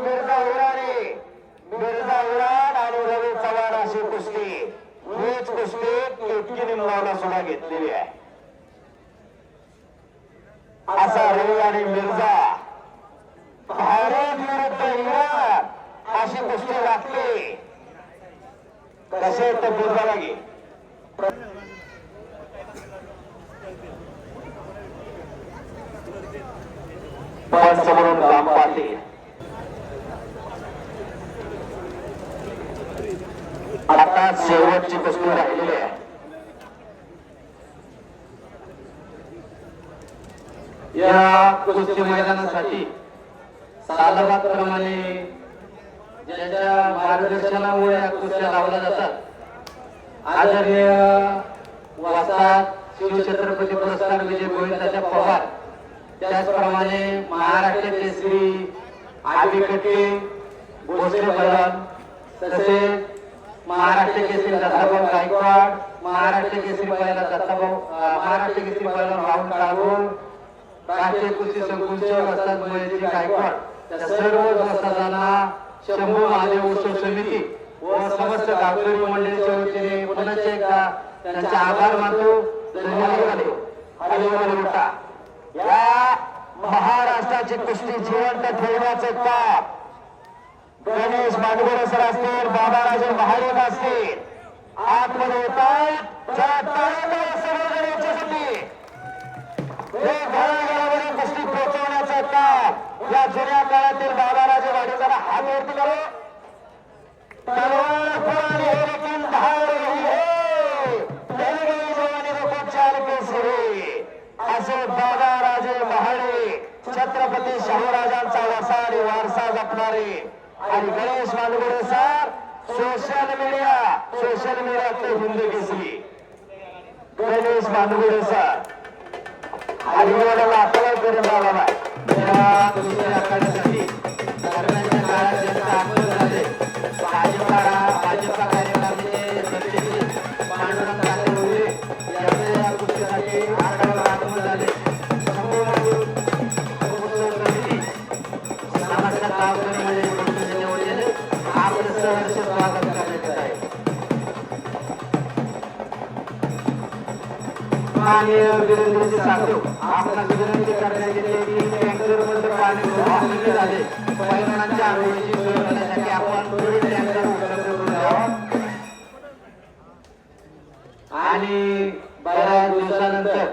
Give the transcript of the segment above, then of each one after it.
मिर्झा उराणे. मिर्झा उराण आणि रवी चव्हाण अशी कुस्ती. हीच कुस्ती केतकी निमगावला सुद्धा घेतलेली आहे. असा रवी आणि मिर्झा. भारत विरुद्ध इराण अशी कुस्ती लागते कसे तर मिर्झा लागे पण समोरून काम पाटील. आता शेवटची कुस्ती राहिलेली आहे. या कुस्ती मैदानासाठी सालाबादप्रमाणे ज्यांच्या मार्गदर्शनामुळे या कुस्त्या लावल्या जातात आदरणीय वसात शिवछत्रपती पुरस्कार विजय गोविंदाच्या पवार त्याचप्रमाणे महाराष्ट्र श्री आबी भोसले पैलवान तसेच महाराष्ट्र केसरी दत्ताभाऊ गायकवाड महाराष्ट्र केसरी पहिला दत्ताभाऊ महाराष्ट्र केसरी पहिला राहुल काळगोळ राष्ट्रीय कृषी संकुलचे वस्ताद महेशजी गायकवाड. त्या सर्व वस्तादांना शंभू महादेव उत्सव समिती व समस्त गावकरी मंडळीच्या वतीने पुन्हा एकदा त्यांचे आभार मानतो धन्यवाद हरिवल मोठा या महाराष्ट्राची कुस्ती जिवंत ठेवण्याचं काम गणेश मानगोरे सर असतील बाबा बाबाराजे महादेव असतील. आतमध्ये येतात ज्या तळागाळा सर्वजण यांच्यासाठी हे घराघरामध्ये कुस्ती पोहोचवण्याचं काम या जुन्या काळातील बाबाराजे वाडेकरांना हात वरती करो. तलवार पुराणी है लेकिन धार रही है. जवानी देखो चार केस केसरी असे बाबाराजे महाडे छत्रपती शाहूराजांचा वसा आणि वारसा जपणारे आणि Ganesh Mangude sir social media social मीडियाचे हिंदी घेतली गणेश मानगुडे सर. हरिवाला आपला करून आला नाही. माननीय वीरेंद्रजी साधव आपणास विनंती करण्यात येते की पाणी झाले सोय करण्यासाठी आपण थोडी टँकर उपलब्ध करून द्यावा आणि बऱ्याच दिवसानंतर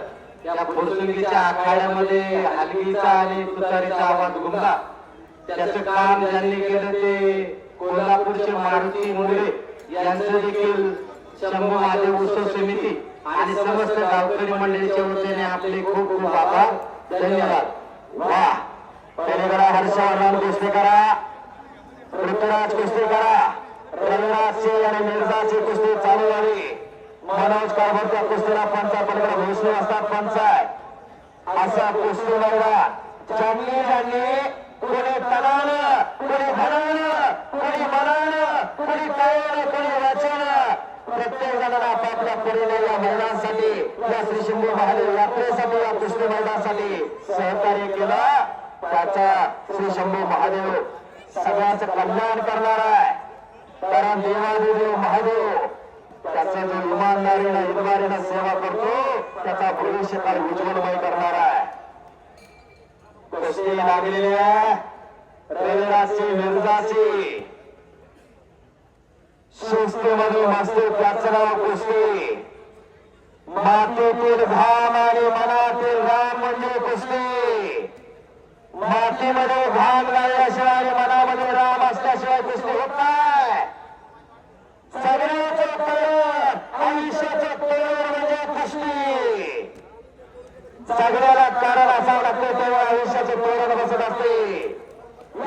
त्या फुरसुंगीच्या आखाड्यामध्ये हलगीचा आणि तुतारीचा आवाज घुमला. त्याचं काम ज्यांनी केलं ते कोल्हापूरचे मारुती मुंडे यांचं देखील शंभू महादेव उत्सव समिती आणि समस्त गावकरी मंडळीच्या वतीने आपले खूप खूप आभार. धन्यवाद. वा. पलीकडा हर्षवर्धन कुस्ती करा पृथ्वीराज कुस्ती करा रविराज सिंग आणि मिर्झाची कुस्ती चालू झाली. मनोज कारभार कुस्तीला पंचा पलीकडे भोसले असतात पंच असा कुस्ती मैदान. ज्यांनी ज्यांनी कोणी तणानं कोणी धनानं कोणी मनानं कोणी कायानं कोणी वाचेनं प्रत्येक जणांना आपापल्या परीने या मैदानासाठी या श्री शंभू महादेव यात्रेसाठी या सहकार्य केलं. त्याचा श्री शंभू महादेव सगळ्याच कल्याण करणार आहे. कारण देवादेव महादेव त्याचा जो इमानदारीनं इमारीनं सेवा करतो त्याचा भविष्य भविष्यकाळ उज्ज्वलमय करणार आहे. कशी लागलेली आहे. रविराजची मिर्जाची. शिस्तीमध्ये मस्ती त्याचं नाव कुस्ती. मातीतील घाम आणि मनातील राम म्हणजे कुस्ती. मातीमध्ये घाम लागल्याशिवाय आणि मनामध्ये राम असल्याशिवाय कुस्ती होत नाही. सगळ्याच तळण आयुष्याचं तळण म्हणजे कुस्ती. सगळ्याला कारण असावं लागतं तेव्हा आयुष्याचे तोरण बसत असते.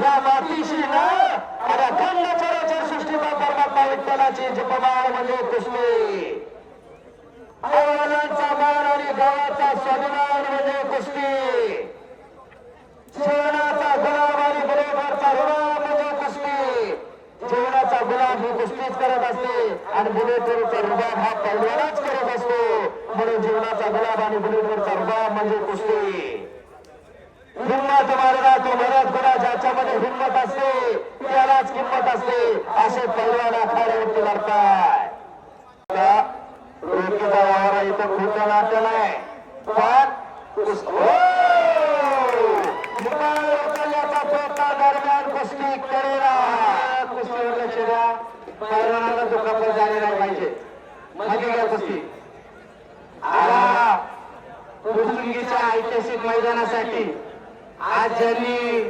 या मातीशी न आणि अखंड चराचर सृष्टीचा परमात्मा विठ्ठलाची जपमाळ म्हणजे कुस्ती आव्हानांचा मान आणि गावाचा स्वाभिमान म्हणजे कुस्ती जीवनाचा गुलाम आणि बरोबरचा रुबाब म्हणजे कुस्ती जीवनाचा गुलाम ही कुस्तीच करत असते आणि बुलेटवरचा रुबाब हा पहिल्यालाच करत असतो. म्हणून जीवनाचा गुलाब आणि बुलेटवरचा रुबाब म्हणजे कुस्ती. हिंमत मारला तो मरत करा ज्याच्यामध्ये हिंमत असते त्यालाच किंमत असते असे पैलवान आखाड्यावरती लढताय का? रोखीचा वारा इथं खूप नाट्य नाही पण उचलण्याचा हो! प्रयत्न दरम्यान कुस्ती करेला कुस्तीवर लक्ष द्या पैलवानाला दुखापत झाली नाही करत असते घ्या ऐतिहासिक मैदानासाठी. आज ज्यांनी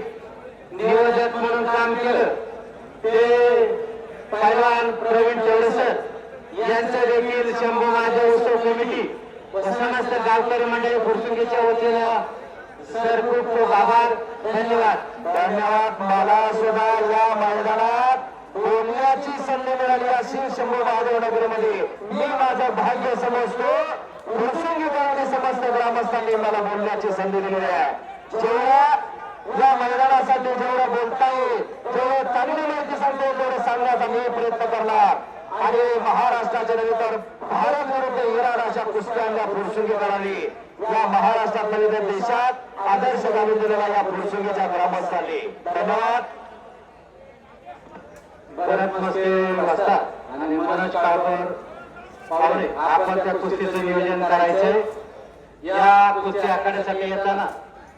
नियोजक म्हणून काम केलं ते पैलवान प्रवीण चौरसर यांचं देखील शंभू महादेव उत्सव कमिटी व समस्त गावकरी मंडळी फुरसुंगीच्या वतीनं सर खूप खूप आभार. धन्यवाद. धन्यवाद. मला सुद्धा या मैदानात बोलण्याची संधी मिळाली अशी शंभू महादेव नगरमध्ये. मी माझं भाग्य समजतो. प्रसंगीकरांनी समस्त ग्रामस्थांनी मला बोलण्याची संधी दिलेली आहे. जेवढ्या या मैदानासाठी जेवढं बोलता येईल जेवढं चांगली माहिती सांगते तेवढं सांगण्याचा मी प्रयत्न करणार. आणि महाराष्ट्राच्या नव्हे तर भारत विरुद्ध इराण अशा कुस्त्यांना फुरसुंगीकरांनी या महाराष्ट्रात नव्हे तर देशात आदर्श घालून दिलेला या प्रसंगीच्या ग्रामस्थांनी. धन्यवाद. परत मस्ते आणि मनोज काळकर पाहुणे. आपण त्या कुस्तीचं नियोजन करायचंय. या कुस्ती आखाड्यासाठी येताना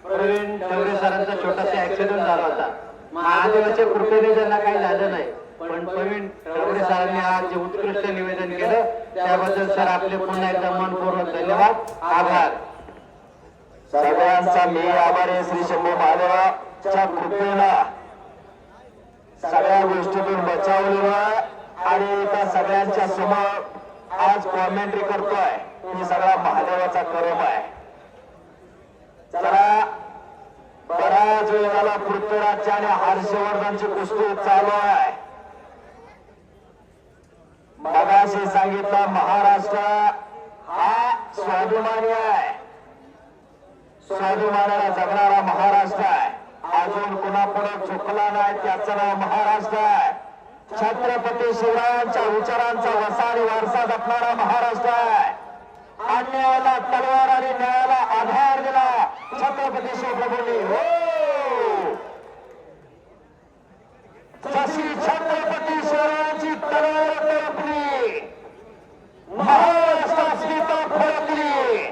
प्रवीण ठवरे सरांचा छोटासा ऍक्सिडेंट झाला होता. महादेवाच्या कृपेने त्यांना काही झालं नाही पण प्रवीण ठवरे सरांनी आज जे उत्कृष्ट निवेदन केलं त्याबद्दल सर आपले पुन्हा एकदा मनपूर्वक धन्यवाद. आभार. सगळ्यांचा मी आभारी आहे श्री शंभू महादेवाच्या कृपेला. सगळ्या गोष्टीतून बचावलेलो आणि त्या सगळ्यांच्या समोर आज कॉमेंट्री करतोय. ही सगळा महादेवाचा करम आहे. चला बराच वेळ झाला पृथ्वीराजच्या आणि हर्षवर्धनची कुस्ती चालू आहे. मगाशी सांगितलं महाराष्ट्र हा स्वाभिमानी आहे स्वाभिमानाला जगणारा महाराष्ट्र आहे अजून कुणापुढे चुकला नाही त्याचं नाव महाराष्ट्र आहे छत्रपती शिवरायांच्या विचारांचा वसा आणि वारसा जपणारा महाराष्ट्र आहे. अन्यायाला तलवार आणि न्याय आधार दिला छत्रपती शिवप्रभूंनी हो जशी छत्रपती शिवरायांची तलवार तळपली महाराष्ट्रात सीता फडकली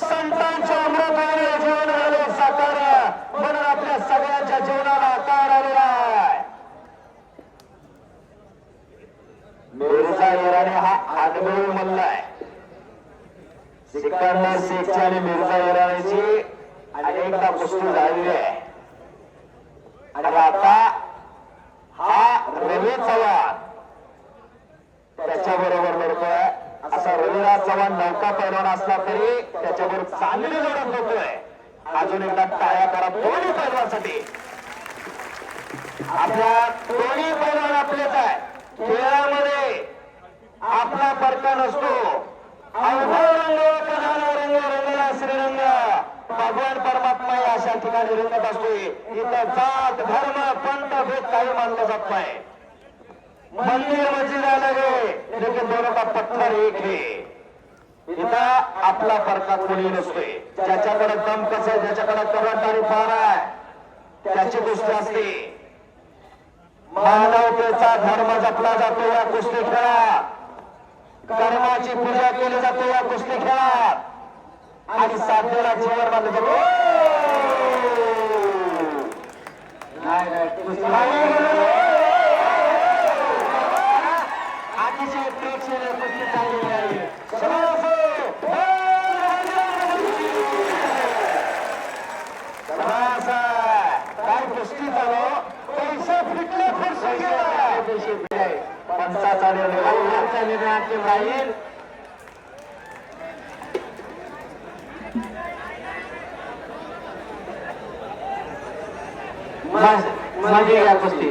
संतांच्या अमृताने जीवन आले साकार म्हणून आपल्या सगळ्यांच्या जीवनाला आकार आलेला आहे मिर्झा हा अनुभवी मल्ल आहे. सिकंदर शेखची आणि मिर्झा इराणीची अनेकदा कुस्ती झालेली आहे. आणि आता हा रवी चव्हाण त्याच्याबरोबर लढतोय असा रविराज चव्हाण नौका पैलवान असला तरी त्याच्याबरोबर चांगली लढत होतोय. अजून एकदा टाळ्या करा दोन्ही पैलवानसाठी. आपल्या दोन्ही पैलवान आपलेच आहे. खेळामध्ये आपला फरक नसतो. अवघड रंगला श्रीरंग. भगवान परमात्मा अशा ठिकाणी रंगत असतोय इथं जात धर्म पंत भेद काही मानलं जात नाही. मंदिर मस्जिद अलग है लेकिन दोनों का पत्थर एक है. इथं आपला फरकात कोणी नसतोय. ज्याच्याकडे दम कसं आहे ज्याच्याकडे करंट आणि पार आहे त्याची गोष्ट असते. मानवतेचा धर्म जपला जातो या कुस्ती खेळात कर्माची पूजा केली जाते या कुस्ती खेळात आणि साधलेला जीवन मानलं जातो नाही नाही कुस्ती अतिशय प्रेक्षणीय कुस्ती चाललेली आहे काय कुस्ती झालो पैसे फिटले पैसे पंचाचा निर्णय आमचा निर्णय अंतिम राहील मध्ये या कुस्ती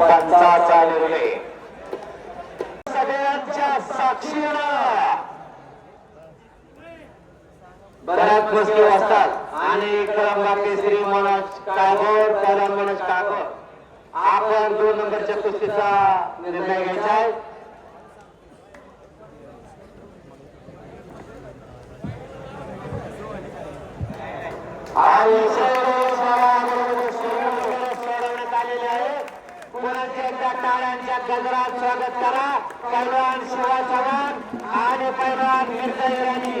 पंचाचा निर्णय सगळ्यांच्या साक्षीनं बऱ्याच गोष्टी असतात आणि कलंबा केसरी मनोज कागोर कलम मनोज कागोर. आपण दोन नंबरच्या कुस्तीचा निर्णय घ्यायचा आहे. आणि सोडवण्यात आलेले आहे पुण्याचे एकदा टाळ्यांच्या स्वागत करा शिवा चव्हाण आणि पैलवान मिर्झा इराणी